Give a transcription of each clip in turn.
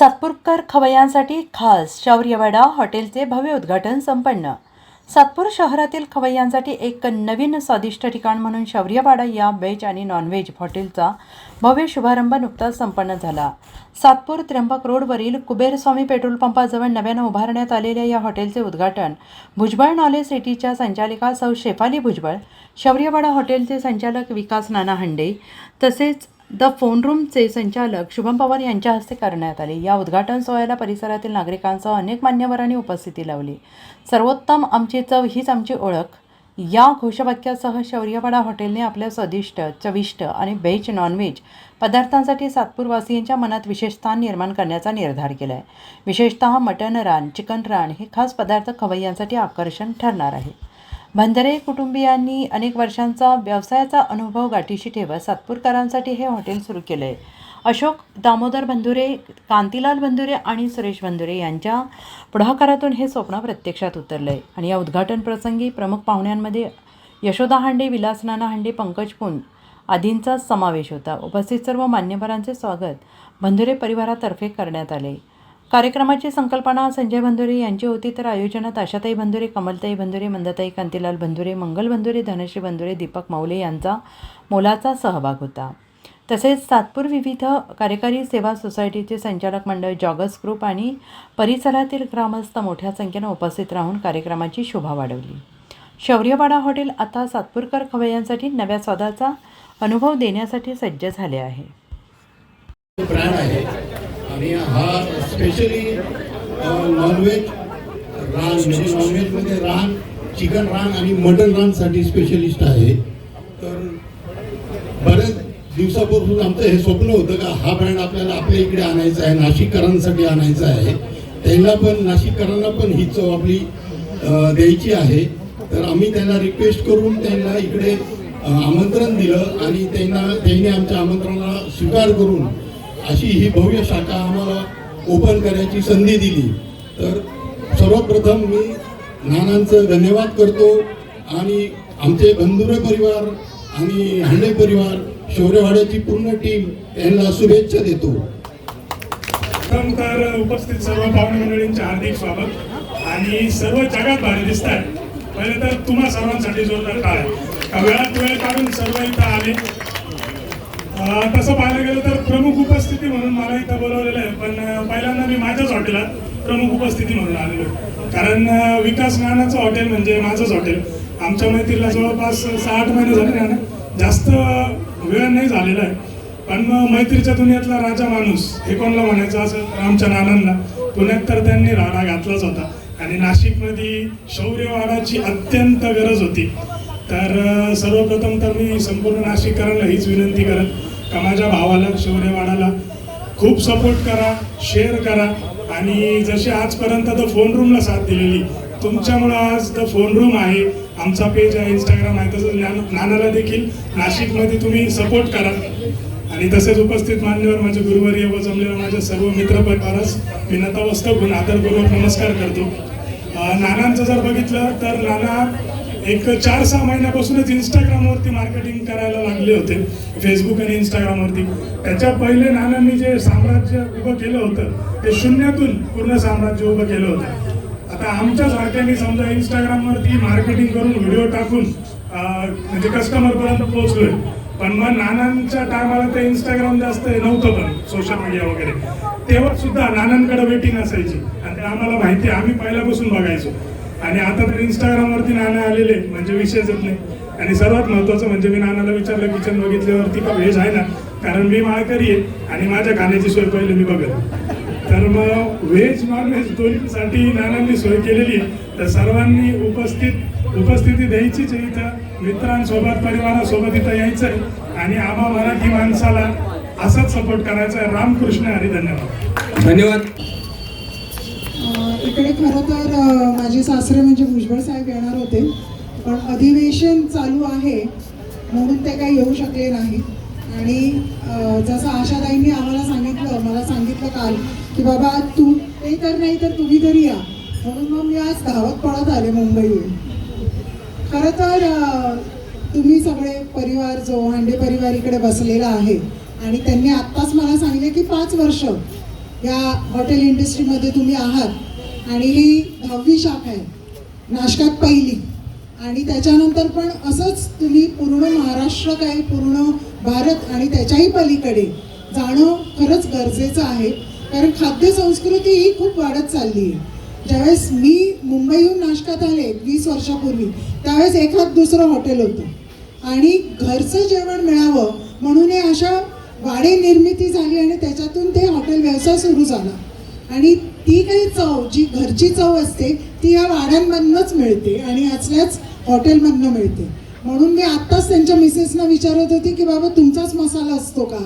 सातपूरकर खवय्यांसाठी खास शौर्यवाडा हॉटेलचे भव्य उद्घाटन संपन्न. सातपूर शहरातील खवय्यांसाठी एक नवीन स्वादिष्ट ठिकाण म्हणून शौर्यवाडा या व्हेज आणि नॉनव्हेज हॉटेलचा भव्य शुभारंभ नुकताच संपन्न झाला. सातपूर त्र्यंबक रोडवरील कुबेरस्वामी पेट्रोल पंपाजवळ नव्यानं उभारण्यात आलेल्या या हॉटेलचे उद्घाटन भुजबळ नॉलेज सिटीच्या संचालिका सौ शेफाली भुजबळ शौर्यवाडा हॉटेलचे संचालक विकास नाना हंडे तसेच द फोन रूमचे संचालक शुभम पवार यांच्या हस्ते करण्यात आले. या उद्घाटन सोहळ्याला परिसरातील नागरिकांसह अनेक मान्यवरांनी उपस्थिती लावली. सर्वोत्तम आमची चव हीच आमची ओळख. या घोषवाक्यासह शौर्यवाडा हॉटेलने आपल्या स्वादिष्ट चविष्ट आणि व्हेज नॉनव्हेज पदार्थांसाठी सातपूरवासियांच्या मनात विशेष स्थान निर्माण करण्याचा निर्धार केला आहे विशेषतः मटन रान चिकन रान हे खास पदार्थ खवय्यांसाठी आकर्षण ठरणार आहे. बंदरे कुटुंबियांनी अनेक वर्षांचा व्यवसायाचा अनुभव गाठीशी ठेवत सातपूरकरांसाठी हे हॉटेल सुरू केलं. आहे अशोक दामोदर बंधुरे कांतीलाल बंधुरे आणि सुरेश बंधुरे यांच्या पुढाकारातून हे स्वप्न प्रत्यक्षात उतरलं. आहे आणि या उद्घाटन प्रसंगी प्रमुख पाहुण्यांमध्ये यशोदा हांडे विलास नाना हांडे पंकज पुन आदींचा समावेश होता. उपस्थित सर्व मान्यवरांचे स्वागत बंधुरे परिवारातर्फे करण्यात आले. कार्यक्रमाची संकल्पना संजय बंधुरे यांची होती तर आयोजनात आशाताई बंधुरे कमलताई बंधुरे मंदाताई कांतीलाल बंधुरे मंगल बंधुरे धनश्री बंधुरे दीपक माऊले यांचा मोलाचा सहभाग होता. तसेच सातपूर विविध कार्यकारी सेवा सोसायटीचे संचालक मंडळ जॉगस ग्रुप आणि परिसरातील ग्रामस्थ मोठ्या संख्येनं उपस्थित राहून कार्यक्रमाची शोभा वाढवली. शौर्यवाडा हॉटेल आता सातपूरकर खवय्यांसाठी नव्या स्वादाचा अनुभव देण्यासाठी सज्ज झाले आहे. आहे. आणि हा स्पेशली नॉनव्हेज रान म्हणजे नॉनव्हेजमध्ये रान चिकन रान आणि मटन रानसाठी स्पेशलिस्ट आहे. तर बऱ्याच दिवसापासून आमचं हे स्वप्न होतं का हा ब्रँड आपल्याला आपल्या इकडे आणायचा आहे नाशिककरांसाठी आणायचा आहे. त्यांना पण नाशिककरांना पण ही चव आपली द्यायची आहे. तर आम्ही त्यांना रिक्वेस्ट करून त्यांना इकडे आमंत्रण दिलं आणि त्यांना त्यांनी आमच्या आमंत्रणाला स्वीकार करून अशी ही भव्य शाखा आम्हाला ओपन करायची संधी दिली. तर सर्वप्रथम मी नानांचं धन्यवाद करतो आणि आमचे बंधुरे परिवार आणि हांडे परिवार शौर्यवाड्याची पूर्ण टीम यांना शुभेच्छा देतो. प्रथम तर उपस्थित सर्व पाहुणे मंडळींचे हार्दिक स्वागत. आणि सर्व जगात भारी दिसत आहे पहिले तर तुम्हा सर्वांसाठी जोरदार टाळ. वेळात वेळ काढून सर्व इथं आले? तसं पाहायला गेलं तर प्रमुख उपस्थिती म्हणून मला इथं बोलवलेलं आहे. पण पहिल्यांदा मी माझ्याच हॉटेलात प्रमुख उपस्थिती म्हणून आलेलो आहे. कारण विकास नानाचं हॉटेल म्हणजे माझंच हॉटेल. आमच्या मैत्रीला जवळपास सहा आठ महिने झाले ना जास्त वेळ नाही झालेला आहे. पण मग मैत्रीच्या दुनियातला राजा माणूस हे कोणाला म्हणायचं असं आमच्या नानांना. पुण्यात तर त्यांनी राडा घातलाच होता. आणि नाशिकमध्ये शौर्यवाडाची अत्यंत गरज होती. तर सर्वप्रथम तर मी संपूर्ण नाशिककरांना हीच विनंती करत का माझ्या भावाला शौर्यवाडाला खूप सपोर्ट करा शेअर करा. आणि जशी आजपर्यंत द फोन रूमला साथ दिलेली तुमच्यामुळं आज द फोन रूम आहे. आमचा पेज आहे इंस्टाग्राम आहे तसंच ज्ञान- नानाला देखील नाशिकमध्ये तुम्ही सपोर्ट करा. आणि तसेच उपस्थित मान्यवर माझे गुरुवर्य व जमलेल्या माझ्या सर्व मित्र परिवारास मी नतमस्तक आदरपूर्वक नमस्कार करतो. नानांचं जर बघितलं तर नाना एक चार सहा महिन्यापासूनच इंस्टाग्रामवरती मार्केटिंग करायला लागले होते. फेसबुक आणि इंस्टाग्रामवरती त्याच्या पहिले नानांनी जे साम्राज्य उभं केलं होतं ते शून्यातून पूर्ण साम्राज्य उभं केलं होतं. आता आमच्या सारख्यांनी समजा इंस्टाग्रामवरती मार्केटिंग करून व्हिडिओ टाकून म्हणजे कस्टमरपर्यंत पोहोचलोय. पण मग नानांच्या टायमाला ते इंस्टाग्राम जास्त हे नव्हतं पण सोशल मीडिया वगैरे. तेव्हा सुद्धा नानांकडे वेटिंग असायची. आणि ते आम्हाला माहिती आहे, आम्ही पहिल्यापासून बघायचो. आणि आता तर इंस्टाग्रामवरती नाना आलेले म्हणजे विषयच येत नाही. आणि सर्वात महत्त्वाचं म्हणजे मी नानाला विचारलं किचन बघितल्यावरती का व्हेज आहे ना? कारण मी माळकरी आहे आणि माझ्या खाण्याची सोय पहिले मी बघत तर मग व्हेज नॉनव्हेज दोन्हीसाठी नानांनी सोय केलेली आहे. तर सर्वांनी उपस्थित उपस्थिती द्यायचीच आहे इथं. मित्रांसोबत परिवारासोबत इथं यायचं आहे. आणि आम्हा मराठी माणसाला असाच सपोर्ट करायचा आहे. रामकृष्ण हरी धन्यवाद. धन्यवाद. इकडे खरं तर माझे सासरे म्हणजे भुजबळ साहेब येणार होते पण अधिवेशन चालू आहे म्हणून ते काही येऊ शकले नाही. आणि जसं आशाताईंनी आम्हाला सांगितलं मला सांगितलं काल की बाबा तू ते तर नाही तर तुम्ही तरी या. म्हणून मग मी आज धावत पळत आले मुंबईहून. खरं तर तुम्ही सगळे परिवार जो हांडे परिवार इकडे बसलेला आहे आणि त्यांनी आत्ताच मला सांगितले की पाच वर्ष या हॉटेल इंडस्ट्रीमध्ये तुम्ही आहात. आणि ही दहावी शाखा आहे नाशकात पहिली. आणि त्याच्यानंतर पण असंच तुम्ही पूर्ण महाराष्ट्र काय पूर्ण भारत आणि त्याच्याही पलीकडे जाणं खरंच गरजेचं आहे. कारण खाद्य संस्कृती ही खूप वाढत चालली आहे. ज्यावेळेस मी मुंबईहून नाशकात आले वीस वर्षापूर्वी त्यावेळेस एखाद दुसरं हॉटेल होतं. आणि घरचं जेवण मिळावं म्हणून हे अशा वाडे निर्मिती झाली आणि त्याच्यातून ते हॉटेल व्यवसाय सुरू झाला. आणि ती काही चव जी घरची चव असते ती या वाड्यांमधनंच मिळते आणि असल्याच हॉटेलमधनं मिळते. म्हणून मी आत्ताच त्यांच्या मिसेसना विचारत होती की बाबा तुमचाच मसाला असतो का?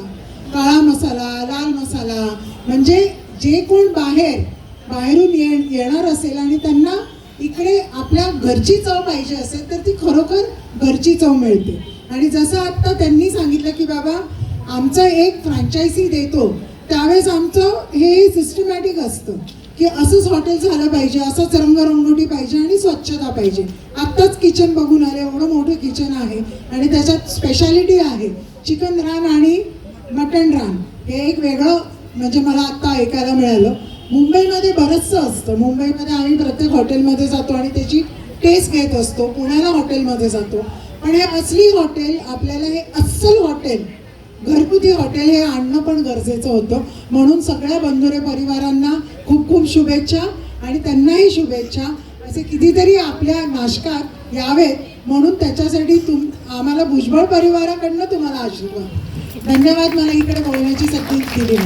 काळा मसाला लाल मसाला. म्हणजे जे कोण बाहेर बाहेरून ये येणार असेल आणि त्यांना इकडे आपल्या घरची चव पाहिजे असेल तर ती खरोखर घरची चव मिळते. आणि जसं आत्ता त्यांनी सांगितलं की बाबा आमचं एक फ्रँचायझी देतो त्यावेळेस आमचं हे सिस्टमॅटिक असतं की असंच हॉटेल झालं पाहिजे असंच रंगरंगोटी पाहिजे आणि स्वच्छता पाहिजे. आत्ताच किचन बघून आले एवढं मोठं किचन आहे आणि त्याच्यात स्पेशालिटी आहे. चिकन रान आणि मटण रान हे एक वेगळं म्हणजे मला आत्ता ऐकायला मिळालं. मुंबईमध्ये बरंचसं असतं. मुंबईमध्ये आम्ही प्रत्येक हॉटेलमध्ये जातो आणि त्याची टेस्ट घेत असतो. पुण्याला हॉटेलमध्ये जातो. पण हे असली हॉटेल आपल्याला हे अस्सल हॉटेल घरगुती हॉटेल हे आणणं पण गरजेचं होतं. म्हणून सगळ्या बंधुरे परिवारांना खूप खूप शुभेच्छा आणि त्यांनाही शुभेच्छा. असे कितीतरी आपल्या नाशकात यावेत. म्हणून त्याच्यासाठी तुम आम्हाला भुजबळ परिवाराकडनं तुम्हाला आशीर्वाद. धन्यवाद मला इकडे बोलण्याची संधी दिली.